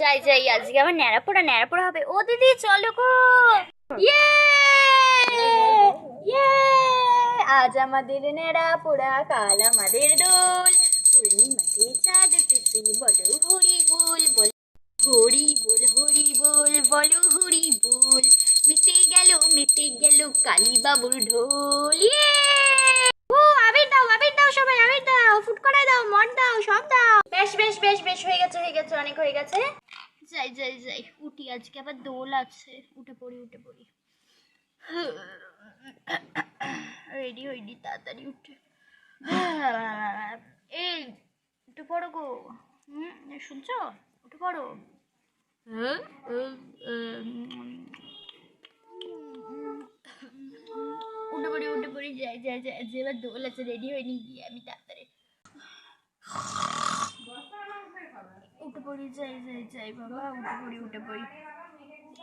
যাই যাই, আজকে আমার ন্যাড়া পোড়া ন্যাড়া পোড়া হবে। ও, দিদি, চলো গো। ইয়ে আজ আমাদের ন্যাড়া পোড়া কাল আমাদের দোল। পূর্ণিমাতে চাঁদ উঠেছে বলো হরি বল বল হরি বল হরি বল, বলো হরি বল। মিটে গেল মিটে গেল কালী বাবুর ঢোল। ইয়ে ও আবির দাও আবির দাও সবাই আবির দাও ফুট করে দাও মন দাও সব দাও বেশ বেশ হয়ে গেছে হয়ে গেছে অনেক হয়ে গেছে। যাই যাই যাই উঠি আজকে আবার দোল আছে উঠে পড়ি উঠে পড়ি। রেডি হইনি তাড়াতাড়ি উঠে। এই উঠে পড়ো গো। হুম শুনছো? উঠে পড়ো। হ্যাঁ? উঠে পড়ি উঠে পড়ি যাই যাই যাই যে এবার দোল আছে রেডি হয়নি গিয়ে আমি তাড়াতাড়ি। উঠে পড়ি, যাই যাই যাই, বাবা, উঠে পড়ি উঠে পড়ি।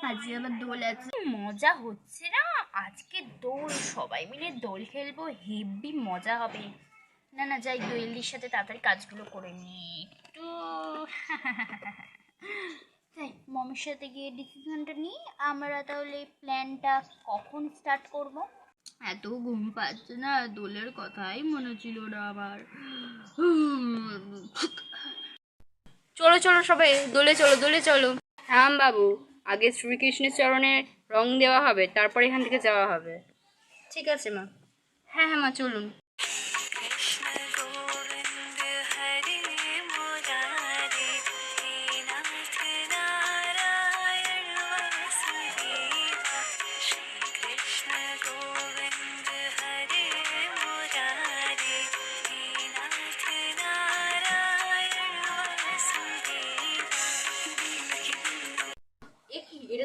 আজকে আবার দোল আছে। মজা হচ্ছে না? আজকে দোল, সবাই মিলে দোল খেলব হেভি মজা হবে। না না, যাই, দোয়েলদির সাথে তাড়াতাড়ি কাজগুলো করে নি, একটু। যাই, মমের সাথে গিয়ে ডিসিশনটা নিই। আমরা তাহলে প্ল্যানটা কখন স্টার্ট করব? এত ঘুম পাচ্ছে না, দোলের কথাই মনে ছিল না আমার। চলো চলো সবাই দোলে চলো দোলে চলো। হ্যাঁ বাবু আগে শ্রীকৃষ্ণের চরণে রং দেওয়া হবে তারপর এখান থেকে যাওয়া হবে। ঠিক আছে মা। হ্যাঁ হ্যাঁ মা চলুন।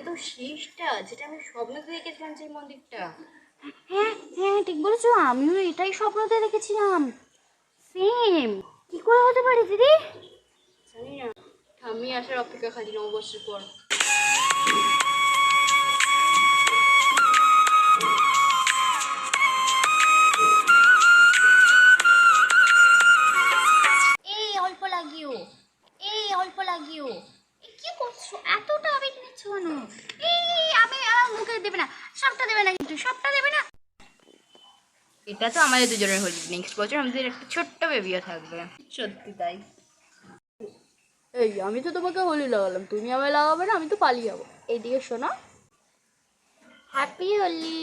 তো শেষটা যেটা আমি স্বপ্নতে দেখেছিলাম সেই মন্দিরটা। হ্যাঁ হ্যাঁ ঠিক বলেছ আমিও এটাই স্বপ্নতে দেখেছিলাম। সেম কি করে হতে পারে দিদি? জানি না। ঠাম্মি আসার অপেক্ষা খালি নববর্ষের পর। এই অল্প লাগিও। এই অল্প লাগিও। কি করছ? এতটা আবেগ নিচ্ছ কেন? এই আমি মুখে দেবে না। সবটা দেবে না কিন্তু সবটা দেবে না। এটা তো আমাদের দুজনের হোলি নেক্সট বছর আমাদের একটা ছোট্ট বেবিও থাকবে। সত্যি তাই। এই আমি তো তোমাকে হোলি লাগালাম। তুমি আমায় লাগাবে না আমি তো পালিয়ে যাব। এইদিকে শোনো। হ্যাপি হোলি